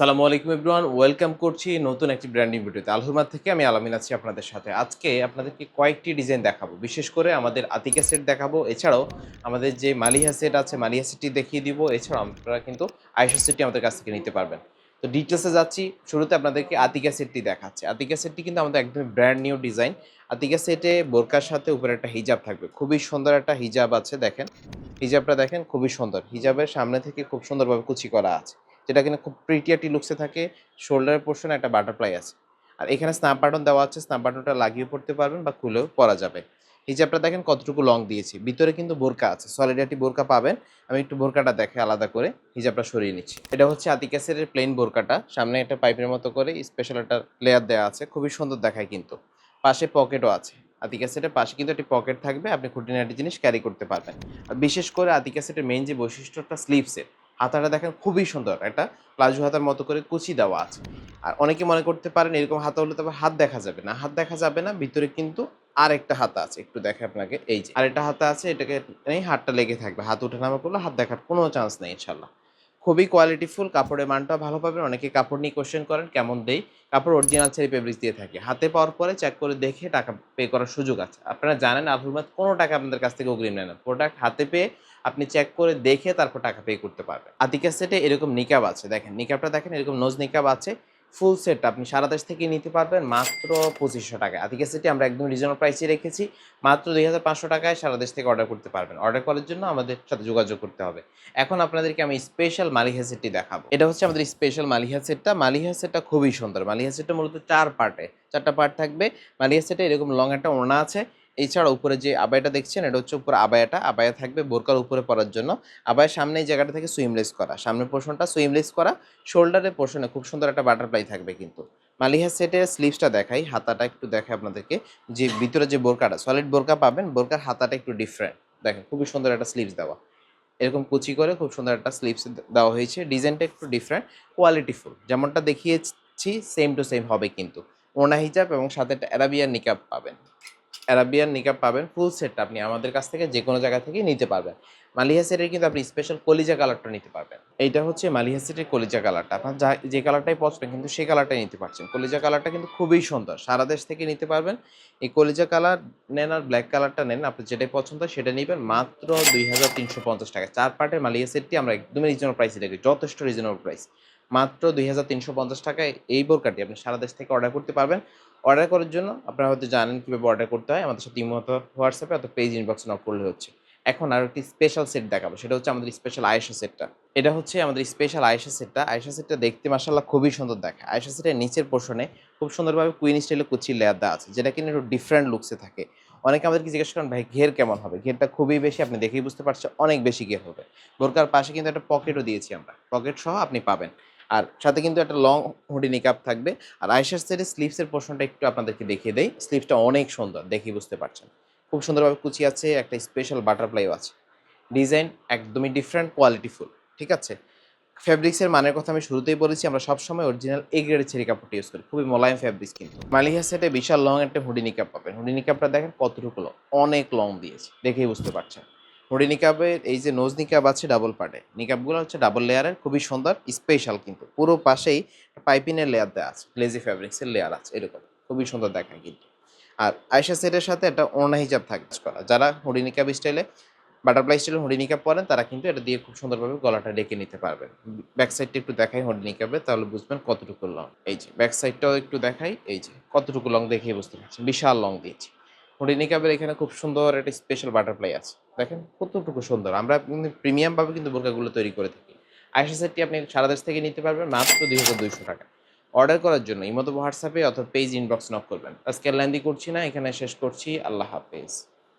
আসসালামু আলাইকুম everyone, welcome করছি নতুন একটি ব্র্যান্ডিং ভিডিওতে আলহুরমার থেকে আমি আলামিন আছি আপনাদের সাথে। আজকে আপনাদেরকে কয়েকটি ডিজাইন দেখাবো। বিশেষ করে আমাদের আতিকা সেট দেখাবো। এছাড়াও আমাদের যে মালিহা সেট আছে, মালিহা সেটটি দেখিয়ে দিব। এছাড়াও আপনারা কিন্তু আয়সা সেটটি আমাদের কাছ থেকে নিতে পারবেন। তো ডিটেলসে যাচ্ছি। শুরুতে আপনাদেরকে আতিকা সেটটি দেখাচ্ছে। আতিকা সেটটি কিন্তু আমাদের একদম ব্র্যান্ড নিউ ডিজাইন আতিকা সেটে বোরকার সাথে উপরে একটা হিজাব থাকবে। খুবই সুন্দর একটা হিজাব আছে, দেখেন। হিজাবটা দেখেন, খুবই সুন্দর। হিজাবের সামনে থেকে খুব সুন্দরভাবে কুচি করা আছে। যেটা কিনা খুব প্রিটিয়াটি লুকসে থাকে। শোল্ডারের পোর্শনে একটা বাটারফ্লাই আছে। আর এখানে স্ন্যাপ বাটন দেওয়া আছে স্ন্যাপ বাটনটা লাগিয়ে পড়তে পারবেন বা খুলেও পরা যাবে। হিজাবটা দেখেন কতটুকু লং দিয়েছি। ভিতরে কিন্তু বোরকা আছে সলিডারিটি বোরকা পাবেন। আমি একটু বোরকাটা দেখে আলাদা করে হিজাবটা সরিয়ে নিচ্ছি। এটা হচ্ছে আতিকাসের প্লেন বোরকাটা। সামনে একটা পাইপের মতো করে স্পেশাল একটা লেয়ার দেওয়া আছে। খুবই সুন্দর দেখায় কিন্তু। পাশে পকেটও আছে। আতিকা সেটের পাশে কিন্তু একটি পকেট থাকবে। আপনি খুঁটিনাটি জিনিস ক্যারি করতে পারবেন। আর বিশেষ করে আতিকা সেটের মেইন যে বৈশিষ্ট্যটা স্লিভসের হাতাটা দেখেন খুবই সুন্দর। একটা প্লাজো হাতার মতো করে কুচি দেওয়া আছে। আর অনেকে মনে করতে পারেন এরকম হাতা হলে তবে হাত দেখা যাবে না। হাত দেখা যাবে না, ভিতরে কিন্তু আর একটা হাতা আছে। একটু দেখে আপনাকে, এই যে। আরেকটা হাতা আছে, এটাকে হাতটা লেগে থাকবে। হাত উঠে নামা করলে হাত দেখার কোনো চান্স নেই ইনশাল্লাহ খুবই কোয়ালিটিফুল কাপড়ের মানটা ভালো পাবেন। অনেকে কাপড় নিয়ে কোশ্চেন করেন, কেমন দেই? কাপড় অরিজিনাল ছেড়ে ফেব্রিক্স দিয়ে থাকে। হাতে পাওয়ার পরে চেক করে দেখে টাকা পে করার সুযোগ আছে। আপনারা জানেন আলহুরমাত কোনো টাকা আপনাদের কাছ থেকে অগ্রিম নেয় না। প্রোডাক্ট হাতে পেয়ে আপনি চেক করে দেখে তারপর টাকা পে করতে পারবেন। আতিকা সেটে এরকম নিকাব আছে। দেখেন নিকাবটা দেখেন, এরকম নোজ নিকাব আছে। ফুল সেট আপনি সারা দেশ থেকে নিতে পারবেন মাত্র পঁচিশশো টাকায়। আতিকা সেটে আমরা একদম রিজনেবল প্রাইসে রেখেছি, মাত্র দুই হাজার পাঁচশো টাকায় সারা দেশ থেকে অর্ডার করতে পারবেন। অর্ডার করার জন্য আমাদের সাথে যোগাযোগ করতে হবে। এখন আপনাদেরকে আমি স্পেশাল মালিহা সেটটি দেখাবো। এটা হচ্ছে আমাদের স্পেশাল মালিহা সেটটা মালিহা সেটটা খুবই সুন্দর। মালিহা সেটটা মূলত চার পার্টে চারটা পার্ট থাকবে। মালিহা সেটে এরকম লং একটা ওড়না আছে। এছাড়া উপরে যে আবায়াটা দেখছেন, এটা হচ্ছে উপরে আবায়াটা। আবায়া থাকবে বোরকার উপরে পরার জন্য। আবায়ের সামনে এই জায়গাটা থেকে সুইমলেস করা। সামনের পোর্শনটা সুইমলেস করা। শোল্ডারের পোর্শনে খুব সুন্দর একটা বাটারফ্লাই থাকবে কিন্তু। মালিহা সেটের স্লিভসটা দেখাই, হাতাটা একটু দেখাই আপনাদেরকে। যে ভিতরে যে বোরকাটা, সলিড বোরকা পাবেন, বোরকার হাতাটা একটু ডিফারেন্ট দেখেন, খুবই সুন্দর একটা স্লিভস দেওয়া। এরকম কুচি করে খুব সুন্দর একটা স্লিভস দেওয়া হয়েছে। ডিজাইনটা একটু ডিফারেন্ট কোয়ালিটিফুল যেমনটা দেখিয়েছি সেম টু সেম হবে কিন্তু। ওনা হিজাব এবং সাথে একটা অ্যারাবিয়ান নিকাব পাবেন। অ্যারাবিয়ান নিকাব পাবেন ফুল সেটটা আপনি আমাদের কাছ থেকে যে কোনো জায়গা থেকে নিতে পারবেন। মালিহা সেটের কিন্তু আপনি স্পেশাল কলিজা কালারটা নিতে পারবেন। এইটা হচ্ছে মালিহা সেটের কলিজা কালারটা আপনার যা, যে কালারটাই পছন্দ কিন্তু সেই কালারটাই নিতে পারছেন। কলিজা কালারটা কিন্তু খুবই সুন্দর। সারা দেশ থেকে নিতে পারবেন। এই কলিজা কালার নেন আর ব্ল্যাক কালারটা নেন আপনি যেটাই পছন্দ সেটা নেবেন। মাত্র দুই হাজার তিনশো পঞ্চাশ টাকা। চার পার্টের মালিহা সেটটি আমরা একদমই রিজনেবল প্রাইসে রেখে যথেষ্ট রিজনেবল প্রাইস মাত্র দুই হাজার তিনশো পঞ্চাশ টাকায় এই বোরকাটি আপনি সারা দেশ থেকে অর্ডার করতে পারবেন। অর্ডার করার জন্য আপনারা হয়তো জানেন কীভাবে অর্ডার করতে হয়। আমাদের সাথে ইমো হোয়াটসঅ্যাপে অথবা পেজ ইনবক্সে নক করলে হচ্ছে। এখন আর একটি স্পেশাল সেট দেখাবো। সেটা হচ্ছে আমাদের স্পেশাল আয়েশা সেটটা এটা হচ্ছে আমাদের স্পেশাল আয়েশা সেটটা আয়েশা সেটটা দেখতে মাসাল্লাহ খুবই সুন্দর দেখে আয়েশা সেটের নিচের পোর্শনে খুব সুন্দরভাবে কুইন স্টাইলে কুচি লেয়ার দেওয়া আছে, যেটা কিনা একটু ডিফারেন্ট লুকসে থাকে। অনেকে আমাদেরকে জিজ্ঞেস করেন, ভাই, ঘের কেমন হবে? ঘেরটা খুবই বেশি, আপনি দেখেই বুঝতে পারছেন, অনেক বেশি ঘের হবে। বোরকার পাশে কিন্তু একটা পকেটও দিয়েছি আমরা। পকেট সহ আপনি পাবেন। আর সাথে কিন্তু একটা লং হুডি নিকাপ থাকবে। আর আইসার সেটের স্লিভসের পোর্শনটা একটু আপনাদেরকে দেখিয়ে দেই। স্লিভসটা অনেক সুন্দর দেখেই বুঝতে পারছেন। খুব সুন্দরভাবে কুচি আছে, একটা স্পেশাল বাটারফ্লাইও আছে। ডিজাইন একদমই ডিফারেন্ট কোয়ালিটিফুল ঠিক আছে? ফ্যাব্রিক্সের মানের কথা আমি শুরুতেই বলেছি, আমরা সবসময় অরিজিনাল এ গ্রেডের ছেড়ি কাপড়টা ইউজ করি। খুবই মোলায়েম ফ্যাব্রিক্স কিন্তু। মালিহা সেটে বিশাল লং একটা হুডি নিকাপ পাবেন। হুডি নিকাপটা দেখেন কতটুকু লং অনেক লং দিয়েছে, দেখেই বুঝতে পারছেন। হুডি নিকাবের এই যে নোজ নিকাব আছে ডাবল পার্টে নিকাবগুলো হচ্ছে ডাবল লেয়ারের খুবই সুন্দর স্পেশাল কিন্তু। পুরো পাশেই পাইপিনের লেয়ার দেওয়া আছে গ্লেজি ফ্যাব্রিক্সের লেয়ার আছে এরকম। খুবই সুন্দর দেখায় কিন্তু। আর আয়সা সেটের সাথে একটা ওড়না হিজাব থাকবে করা। যারা হুডি নিকাব স্টাইলে বাটারফ্লাই স্টাইলে হুডি নিকাব পরেন, তারা কিন্তু এটা দিয়ে খুব সুন্দরভাবে গলাটা ডেকে নিতে পারবেন। ব্যাক সাইডটা একটু দেখাই হুডি নিকাবে, তাহলে বুঝবেন কতটুকু লং এই যে ব্যাক সাইডটাও একটু দেখাই, এই যে, কতটুকু লং দেখেই বুঝতে পারছেন। বিশাল লং দিয়েছি। হুডি কাপের এখানে খুব সুন্দর একটা স্পেশাল বাটারফ্লাই আছে। দেখেন কতটুকু সুন্দর। আমরা প্রিমিয়ামভাবে কিন্তু বোরকাগুলো তৈরি করে থাকি। আইসা সেটটি আপনি সারা দেশ থেকে নিতে পারবেন মাত্র দুই হাজার দুইশো টাকা। অর্ডার করার জন্য ইমতো হোয়াটসঅ্যাপে অথবা পেজ ইনবক্স নক করবেন। আজকে ল্যান্দি করছি না, এখানে শেষ করছি। আল্লাহ হাফেজ।